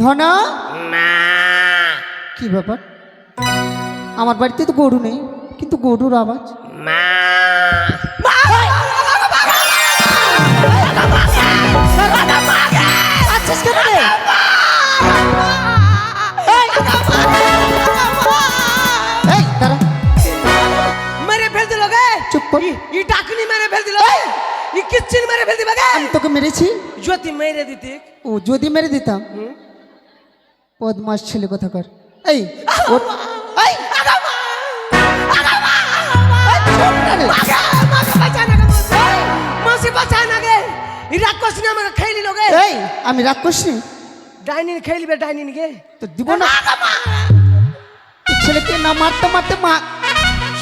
ধনা? মা কি ব্যাপার? আমার বাড়িতে তো গরু নেই কিন্তু গরুর আওয়াজ। মা আচ্ছিস কেন রে? এই দাঁড়া। মেরে ফেল দিল গে। চুপ কর। ই ডাকনি মেরে ফেল দিল ই কিচ্ছিন মেরে ফেল দিবা গে। আমি তোকে মেরেছি। যদি মেরে দিতে ও যদি মেরে দিতাম। হুম? বদমাস ছেলে কোথাকার এই ওর এই রাক্ষস আমি করছি ডাইনিন খেয়ে নিবে ডাইনিন গে। তো দিব না। ছেলেকে না মারতে মারতে মা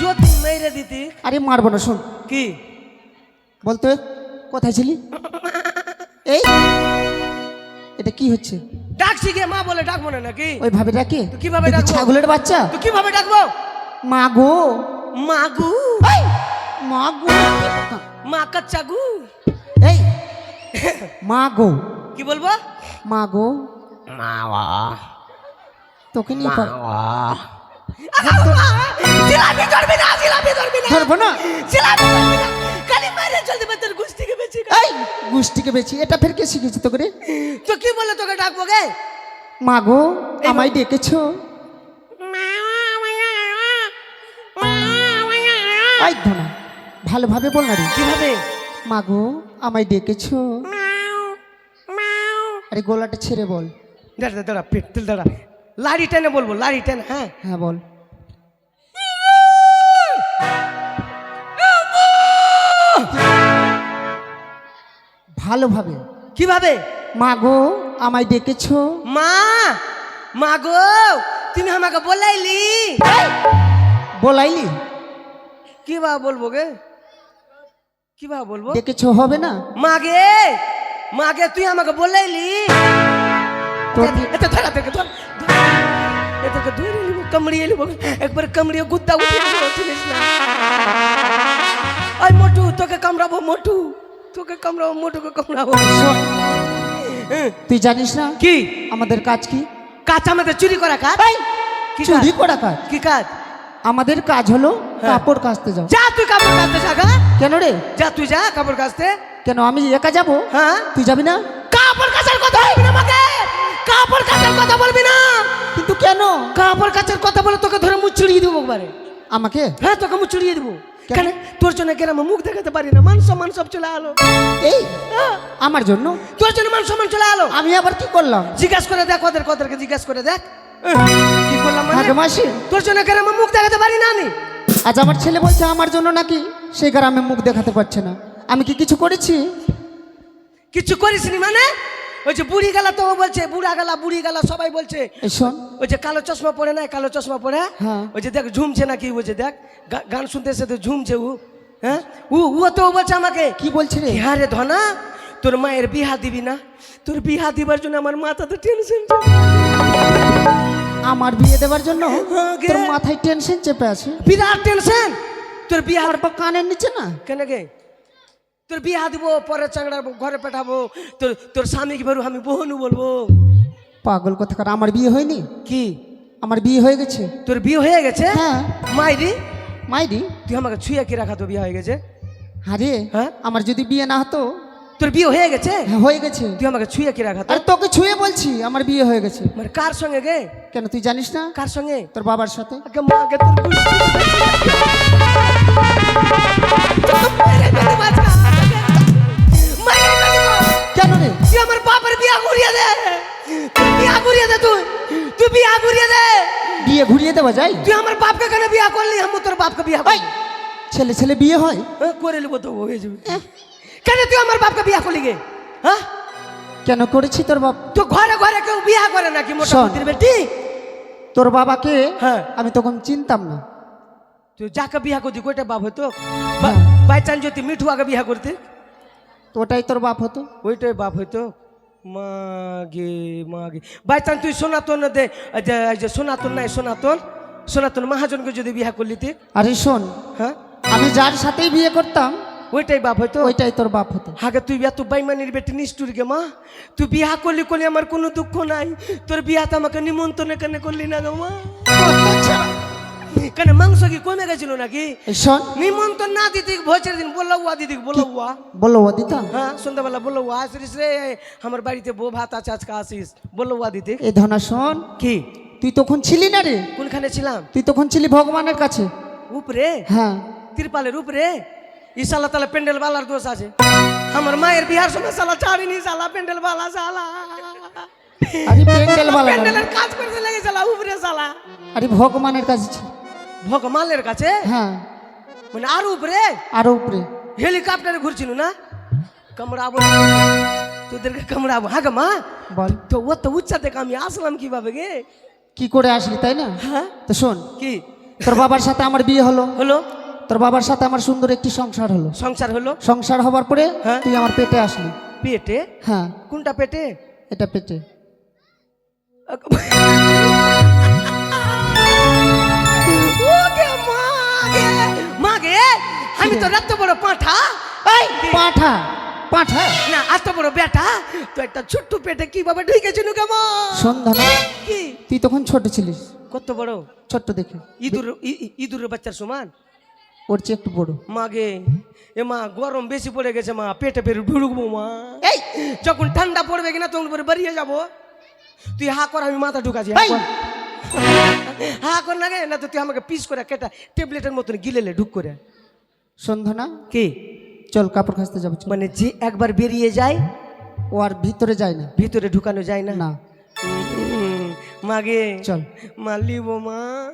যদি মেরে দিতে। আরে মারবো না শোন। কি? বলতো কোথায় ছিলি? এই এটা কি হচ্ছে? ডাকছি গে মা বলে ডাকবো না নাকি? ওই ভাবে ডাকে? তো কীভাবে ডাকবো? ছাগলের বাচ্চা। তো কীভাবে ডাকবো? মা গো। মাগু এই, মা গো। মা কাচ্চাগু এই মা গো। কি বলব? মা গো। মাওয়া তোকে নিয়ে জিলাপি ধরবি না জিলাপি ধরবি না। ধরবো না? জিলাপি ধরবি না। খালি মারে চলতে তোর গুষ্টিকে বেঁচে এই গোষ্ঠীকে বেছি এটা ফের কে শিখেছি তোকে রে? তো কি বলে তোকে ডাকবো গে? মা গো এই আমায় ডেকেছো? এই ধনা ভালোভাবে বল না রে। কীভাবে? মা গো আমায় ডেকেছো? আরে গলাটা ছেড়ে বল। দাঁড়া দাঁড়া পেট তেল দাঁড়া। লাড়ি টেনে বলব লাড়ি টেনে হ্যাঁ? হ্যাঁ বল। ভালোভাবে। কীভাবে? মা গো আমায় ডেকেছো। মা মা গো তুমি আমাকে বলাইলি। বলাইলি? কি বা বলব গে? কি বা বলব? ডেকেছো হবে না? মা গে মা গে তুই আমাকে বলাইলি। এটা ধরা থেকে ধর এটাকে ধরে নিব কামড়িয়ে নিব। একবার কামড়িয়ে গুদ্দা উঠিয়ে নিব না? আই মোটু তোকে কামড়াবো মোটু। তোকে কামড়াবো মোটুকে কামড়াবো হ্যাঁ, তুই জানিস না? কি? আমাদের কাজ কি? কাজ আমাদের চুরি করা কাজ? চুরি করা কাজ? কি কাজ? আমাদের কাজ হলো হ্যাঁ। কাপড় কাচতে যাও। যা তুই কাপড় কাচতে জাগা কেন রে? যা তুই যা কাপড় কাচতে। কেন আমি একা যাব? হ্যাঁ। তুই যাবি না? কাপড় কাচার কথা বলবি না আমাকে! কাপড় কাচার কথা বলবি না! কিন্তু কেন? কাপড় কাচার কথা বলে তোকে ধরে মুখ চুড়িয়ে দেবো একবারে। আমাকে? হ্যাঁ তোকে মুখ চুড়িয়ে দেবো। কেন? তোর জন্য গ্রামে মুখ দেখাতে পারি না মান সম্মান সব চলে আলো। এই আমার জন্য? তোর জন্য মান সম্মান চলে আলো। আমি আবার কি করলাম? জিজ্ঞাসা করে দেখ ওদের ওদেরকে জিজ্ঞাসা করে দেখ। কি করলাম মানে? মাসি। তোর জন্য গ্রামে মুখ দেখাতে পারি না আমি। আজ আমার ছেলে বলছে আমার জন্য নাকি সেই গ্রামে মুখ দেখাতে পারছে না। আমি কি কিছু করেছি? কিছু করিসনি মানে? ওই যে বুড়ি গেলা তো বলছে বুড়া গেলা বুড়ি গেলা সবাই বলছে। শোন। ওই যে কালো চশমা পরে না কালো চশমা পরে? হ্যাঁ। ওই যে দেখ ঝুমছে নাকি ওই যে দেখ গান শুনতে এসে তো ঝুমছে ও। হ্যাঁ? ও ও তো বলছে আমাকে। কি বলছে রে? হ্যাঁ রে ধনা? তোর মায়ের বিহা দিবি না? তোর বিহা দিবার জন্য আমার মাথা তো টেনশন আমার বিয়ে দেওয়ার জন্য হ্যাঁ। তোর মাথায় টেনশন চেপে আছে। বিরাট টেনশন তোর বিহা আর কানের নিচে না? কেন গে? তোর বিহা দিব পরে চাংড়া ঘরে পাঠাবো তোর তোর স্বামীকে বেরো আমি বহনু বলব। পাগল কথাকার আমার বিয়ে হয়নি? কি? আমার বিয়ে হয়ে গেছে। তোর বিয়ে হয়ে গেছে? হ্যাঁ। মাইরি? মাইরি? তুই আমাকে ছুঁয়ে কি রাখা তো বিয়ে হয়ে গেছে? আরে হ্যাঁ? আমার যদি বিয়ে না হতো? তোর বিয়ে হয়ে গেছে? হ্যাঁ, হয়ে গেছে। তুই আমাকে ছুঁয়ে কি রাখা আর তোকে ছুঁয়ে বলছি আমার বিয়ে হয়ে গেছে। মানে কার সঙ্গে গে? কেন তুই জানিস না? কার সঙ্গে? তোর বাবার সাথে। আগে মাকে তোর তুই আমার বাপের বিয়া ঘুরিয়ে দে। তুই বিয়া ঘুরিয়ে দে তুই। তুই বিয়া ঘুরিয়ে দে। বিয়ে ঘুরিয়ে দেওয়া যায় তুই আমার বাপকে কেন বিয়া করলি? আমি তোর বাপকে বিয়া ওই, ছেলে ছেলে বিয়ে হয়। হ্যাঁ, করে নেব তো হয়ে যাবে। কেন তুই আমার বাপকে বিয়া করলি গে? হ্যাঁ? কেন করেছি তোর বাপ? তো ঘরে ঘরে কেউ বিয়া করে নাকি মোটা শোন। বেটি? তোর বাবাকে হ্যাঁ। আমি তখন চিনতাম না। তুই যাকে বিয়া করতি কয়টা বাপ হতো হ্যাঁ। বাই চান্স যদি মিঠু আগে বিয়া করতে? তো ওটাই তোর বাপ হতো? ওইটাই বাপ হইতো। মাগে মাগে। বাই চান্স তুই সনাতন দে। যে সনাতন নাই সনাতন। সনাতন মহাজনকে যদি বিয়া করলি তুই? আরে শোন হ্যাঁ? আমি যার সাথেই বিয়ে করতাম ওইটাই বাপ হয়তো ওইটাই তোর বাপ হতো। হাগে তুই এত বাইমানির বেটি নিষ্ঠুর গে মা। তুই বিয়া করলি করলি আমার কোনো দুঃখ নাই। তোর বিয়াতে আমাকে নিমন্ত্রণ কেন করলি না গো মা। কেন মাংস কি কমে গেছিল নাকি শোন নিমন্ত্রণ না দিদি ভোজের দিন বলল উয়া দিদি বলল উয়া বলো ও দিতা হ্যাঁ সন্ধ্যাবেলা বলল উয়া আসিস রে আমার বাড়িতে বউ ভাত আছে আজকে আসিস বলল উয়া দিদি এই ধনা শোন কি তুই তখন ছিলি না রে কোনখানে ছিলাম তুই তখন ছিলি ভগবানের কাছে উপরে হ্যাঁ তিরপালের উপরে ইসালা তালা প্যান্ডেল বালার দোষ আছে আমার মায়ের বিহার সময় সালা ছাড়িনি সালা প্যান্ডেল বালা সালা আরে প্যান্ডেল বালা। প্যান্ডেলের কাজ করতে লেগে সালা উপরে সালা আরে ভগবানের কাছে। ভগমালের কাছে? হ্যাঁ। মানে আর উপরে? আরও উপরে। হেলিকপ্টারে ঘুরছিল না? কামড়াবো তোদেরকে কামড়াবো। হ্যাঁ মা। বল। তো ও তো উচ্চা থেকে আমি আসলাম কীভাবে গে? কি করে আসলি তাই না? হ্যাঁ। তো শোন কি? তোর বাবার সাথে আমার বিয়ে হলো। হলো? তোর বাবার সাথে আমার সুন্দর একটি সংসার হলো। সংসার হলো? সংসার হবার পরে হ্যাঁ। তুই আমার পেটে আসলি। পেটে? হ্যাঁ। কোনটা পেটে? এটা পেটে। আমি তো এত বড় পাঁঠা। এই পাঠা পাঠা। না এত বড় বেটা। তো একটা ছোট্ট পেটে কীভাবে ঢুকেছিল কেমন? সন্ধান কি? তুই তখন ছোট ছিলিস। কত বড়? ছোট্ট দেখে। ইঁদুর ইঁদুরের বাচ্চার সমান? ওর চেয়ে একটু বড়। মাগে এ মা গরম বেশি পড়ে গেছে মা পেটে ফের ঢুকবো মা। এই! যখন ঠান্ডা পড়বে কিনা তখন পরে বেরিয়ে যাব। তুই হা কর আমি মাথা ঢুকাছি হা কর। হা কর না গে না তো তুই আমাকে পিস করে কেটা ট্যাবলেটের মতন গিলেলে ঢুক করে। সন্ধানা? কি? চল কাপড় খাসতে যাব চল। মানে যে একবার বেরিয়ে যায় ও আর ভিতরে যায় না। ভিতরে ঢুকানো যায় না? না। উম, মাগে চল। মা লিবো মা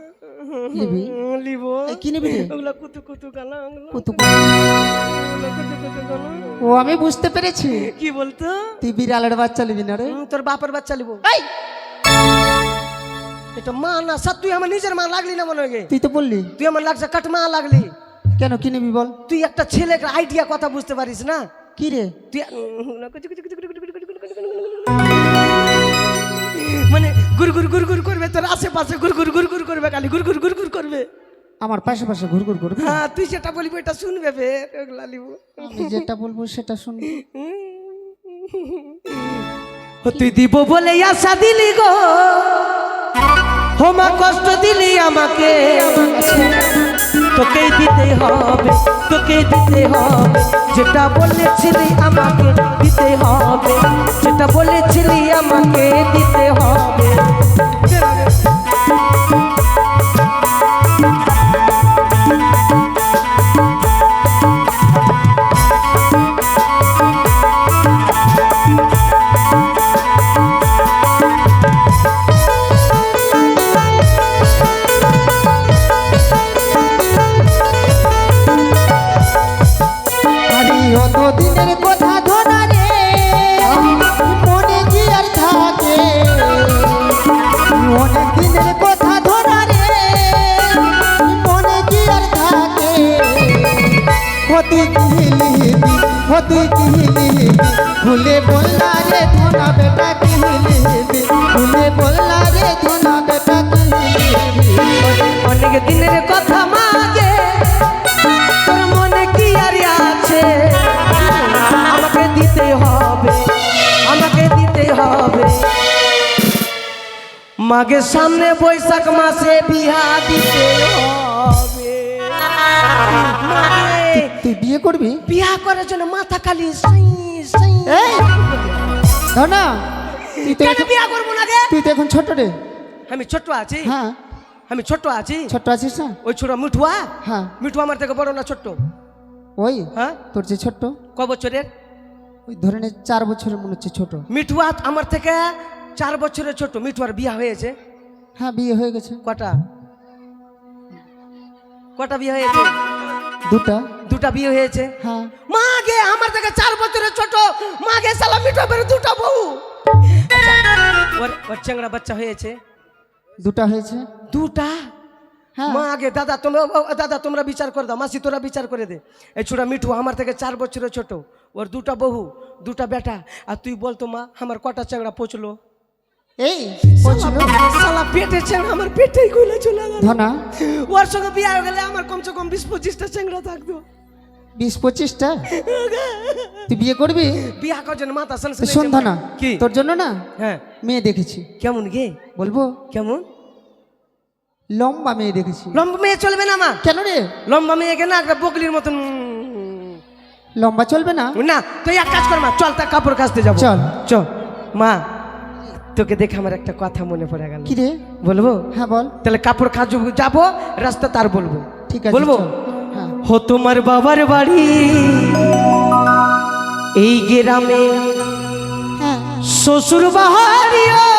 লিবি? লিবো এই, কি নিবি রে? ওগুলা কুতু কুতু গালা ওগুলা কত- কুতু। কুতু গালা। ও আমি বুঝতে পেরেছি। কি বলতো? তুই বিড়ালের বাচ্চা নিবি না রে। তোর বাপের বাচ্চা লিবো এটা মা না সব তুই আমার নিজের মা লাগলি না মনে হয়? গে। তুই তো বললি। তুই আমার লাগছে কাট মা লাগলি। কেন কি নিবি বল তুই একটা ছেলেকে আইডিয়া কথা বুঝতে পারিস না কি রে তুই মানে গুর গুর গুর গুর করবে তোর আশেপাশে গুর গুর গুর গুর করবে খালি গুর গুর গুর গুর করবে আমার পাশে পাশে ঘুরঘুর করবে হ্যাঁ তুই যেটা বলবি এটা শুনবে লিবো আমি যেটা বলব সেটা শুন ও তুই দিব বলে আশা দিলি গো হোমা কষ্ট দিলি আমাকে তোকেই দিতে হবে, তোকে দিতে হবে। যেটা বলেছিলি আমাকে দিতে হবে, যেটা বলেছিলি আমাকে দিতে হবে। হতে কি লিবি হতে কি লিবি ভুলে বললা রে ধনা বেটা কি লিবি ভুলে বললা রে বেটা অনেক দিনের কথা মাগে, তোর মনে কি আর আছে? আমাকে দিতে হবে, আমাকে দিতে হবে। মাগে সামনে বৈশাখ মাসে বিয়া দিতে হবে। তুই বিয়ে করবি? বিয়া করার জন্য মাথা খালি এই! তুই তো বিয়া করব না তুই তো এখন ছোট রে। আমি ছোট আছি। হ্যাঁ। আমি ছোট আছি। ছোট আছিস না? ওই ছোট মিঠুয়া? হ্যাঁ। মিঠু আমার থেকে বড় না ছোট্ট? ওই? হ্যাঁ। তোর যে ছোট্ট? ক বছরের? ওই ধরে নে চার বছরের মনে হচ্ছে ছোট। মিঠুয়া আমার থেকে চার বছরের ছোট। মিঠুয়ার বিয়া হয়েছে। হ্যাঁ বিয়ে হয়ে গেছে। কটা? কটা বিয়ে হয়েছে? দুটা? দুটা বিয়ে হয়েছে। হ্যাঁ। মা গে আমার থেকে চার বছরের ছোট। মা গে সালা মিঠুয়া বের দুটা বউ। ওর ওর চেংড়া বাচ্চা হয়েছে। দুটা হয়েছে? দুটা? হ্যাঁ। মা আগে দাদা তোমরা দাদা তোমরা বিচার করে দাও। মাসি তোরা বিচার করে দে। এই ছোটা মিঠু আমার থেকে চার বছরের ছোট। ওর দুটা বহু দুটা বেটা। আর তুই বলতো মা আমার কটা চেংড়া পচলো? এই পৌঁছলো সালা পেটে চেংড়া আমার পেটেই গুলে চলে গেল। ধনা? ওর সঙ্গে বিয়ে হয়ে গেলে আমার কমসে কম বিশ পঁচিশটা চেংড়া থাকতো। বিশ পঁচিশটা? তুই বিয়ে করবি? বিয়া করছেন মাথা সান তো শোন না কি? তোর জন্য না হ্যাঁ। মেয়ে দেখেছি। কেমন গে? বলব? কেমন? লম্বা মেয়ে দেখেছি। লম্বা মেয়ে চলবে না মা। কেন রে? লম্বা মেয়েকে না একটা বকলির মতন লম্বা চলবে না? না তুই এক কাজ কর মা চল তা কাপড় কাচতে যাব। চল। চল। মা তোকে দেখে আমার একটা কথা মনে পড়ে গেল। কি রে? বলব? হ্যাঁ বল। তাহলে কাপড় খাজু যাব রাস্তা তার বলব। ঠিক আছে বলব? হ্যাঁ। হো তোমার বাবার বাড়ি। এই গ্রামে হ্যাঁ। শ্বশুর বাহারিও